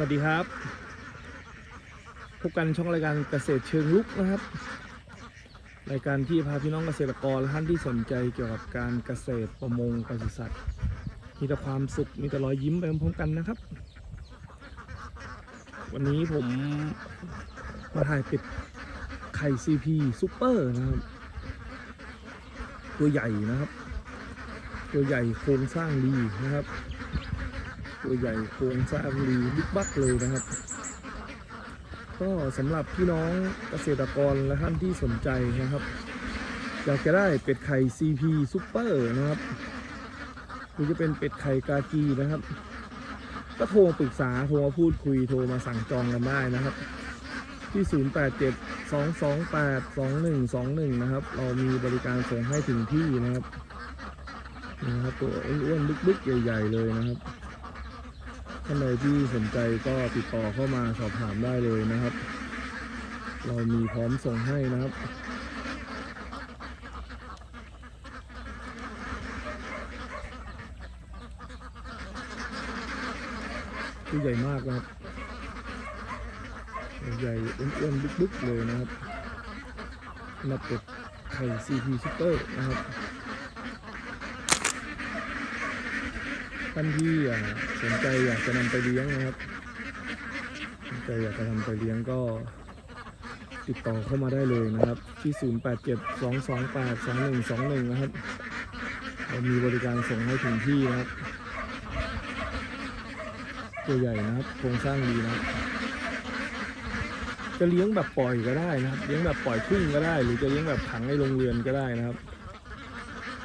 วัสดีครับ พบกันช่องรายการเกษตรเชิงลุกนะครับ รายการที่พาพี่น้องเกษตรกรและท่านที่สนใจเกี่ยวกับการเกษตรประมงปศุสัตว์มีแต่ความสุขมีแต่รอยยิ้มไปพร้อมๆกันนะครับ วันนี้ผมมาถ่ายเป็ดไข่ซีพีซูเปอร์นะครับ ตัวใหญ่นะครับ ตัวใหญ่โครงสร้างดีนะครับ ตัวใหญ่โครงสร้างดีบิ๊กบักเลยนะครับ ก็สำหรับพี่น้องเกษตรกรและท่านที่สนใจนะครับ อยากจะได้เป็ดไข่ CP Super นะครับหรือจะเป็นเป็ดไข่กากีนะครับ ก็โทรปรึกษาโทรมาพูดคุยโทรมาสั่งจองกันได้นะครับที่ 087 228 2121 นะครับ เรามีบริการส่งให้ถึงที่นะครับ นะครับ ตัวอ้วนๆบึกๆ ใหญ่ ๆ เลยนะครับ ท่านใดที่สนใจก็ติดต่อเข้ามาสอบถามได้เลยนะครับ เรามีพร้อมส่งให้นะครับตัวใหญ่มากนะครับ ใหญ่อ้วนๆบึกๆเลยนะครับนับเป็ดไข่ CP Super นะครับ ท่านที่อ่าสนใจอยากจะนำไปเลี้ยงนะครับสนใจอยากจะนำไปเลี้ยงก็ติดต่อเข้ามาได้เลยนะครับ ที่ 087 228 2121 นะครับเรามีบริการส่งให้ถึงที่นะครับ ตัวใหญ่นะครับโครงสร้างดีนะจะเลี้ยงแบบปล่อยก็ได้นะครับ เลี้ยงแบบปล่อยทุ่งก็ได้ หรือจะเลี้ยงแบบขังในโรงเรือนก็ได้นะครับ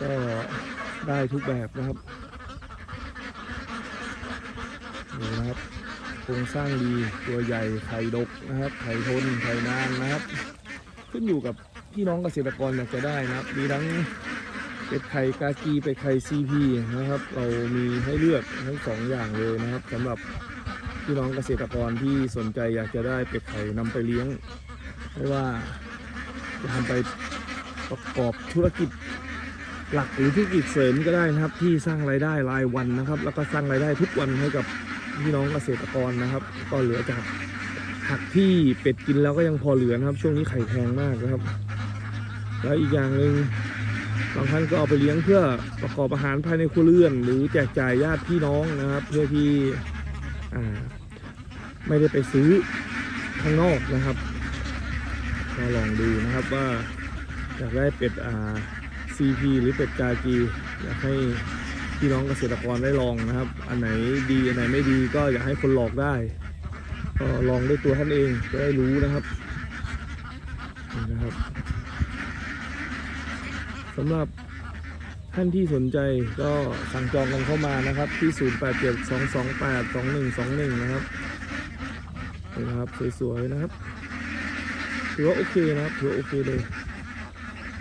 ก็ได้ทุกแบบนะครับ นี่นะครับโครงสร้างดีตัวใหญ่ไข่ดกนะครับไข่ทนไข่นานนะครับ ขึ้นอยู่กับพี่น้องเกษตรกรอยากจะได้นะครับ มีทั้งเป็ดไข่กากีเป็ดไข่ซีพีนะครับ เรามีให้เลือกทั้งสองอย่างเลยนะครับสำหรับพี่น้องเกษตรกรที่สนใจอยากจะได้เป็ดไข่นำไปเลี้ยงไม่ว่าจะทำไปประกอบธุรกิจหลักหรือธุรกิจเสริมก็ได้นะครับ ที่สร้างรายได้รายวันนะครับ แล้วก็สร้างรายได้ทุกวันให้กับ พี่น้องเกษตรกรนะครับ ก็เหลือจากผักที่เป็ดกินแล้วก็ยังพอเหลือนะครับ ช่วงนี้ไข่แพงมากนะครับ แล้วอีกอย่างหนึ่งบางท่านก็เอาไปเลี้ยงเพื่อประกอบอาหารภายในครัวเรือน หรือแจกจ่ายญาติพี่น้องนะครับ เพื่อที่ไม่ได้ไปซื้อข้างนอกนะครับก็ลองดูนะครับว่าอยากได้เป็ดอ่า CP หรือเป็ดกากีอยากให้ พี่น้องเกษตรกรได้ลองนะครับ อันไหนดีอันไหนไม่ดีก็อยากให้คนหลอกได้ ก็ลองด้วยตัวท่านเองจะได้รู้นะครับนี่นะครับสำหรับท่านที่สนใจก็สั่งจองกันเข้ามานะครับ ที่ 0872282121 นะครับนี่นะครับสวยๆนะครับถือว่าโอเคนะครับถือว่าโอเคเลย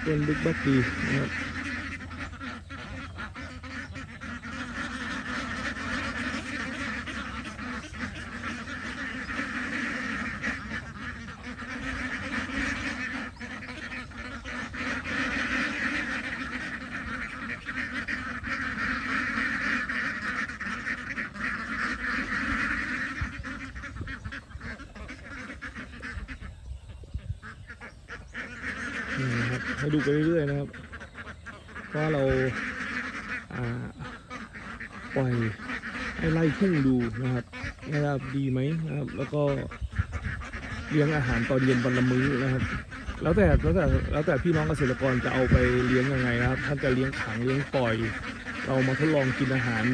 เป็นบิ๊กบักดีนะครับ นะครับให้ดูไปเรื่อยๆนะครับว่าเราปล่อยให้ไล่ทุ่งดูนะครับนะครับดีไหมนะครับ แล้วก็เลี้ยงอาหารตอนเย็นวันละมื้อนะครับ แล้วแต่แล้วแต่แล้วแต่พี่น้องเกษตรกรจะเอาไปเลี้ยงยังไงนะครับท่านจะเลี้ยงขังเลี้ยงปล่อย เรามาทดลองกินอาหาร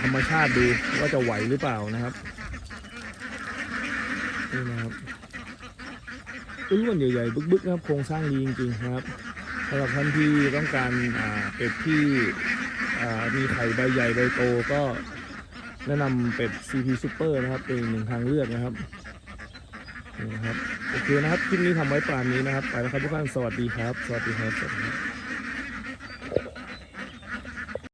ธรรมชาติดูว่าจะไหวหรือเปล่านะครับนี่นะครับ อ้วนใหญ่ๆบึกๆนะครับโครงสร้างดีจริงๆนะครับสำหรับท่านที่ต้องการเป็ดที่มีไข่ใบใหญ่ใบโตก็แนะนำเป็ด CP Super นะครับเป็นหนึ่งทางเลือกนะครับนี่นะครับโอเคนะครับคลิปนี้ทำไว้ป่านนี้นะครับไปแล้วครับทุกท่านสวัสดีครับ สวัสดีครับสวัสดีครับ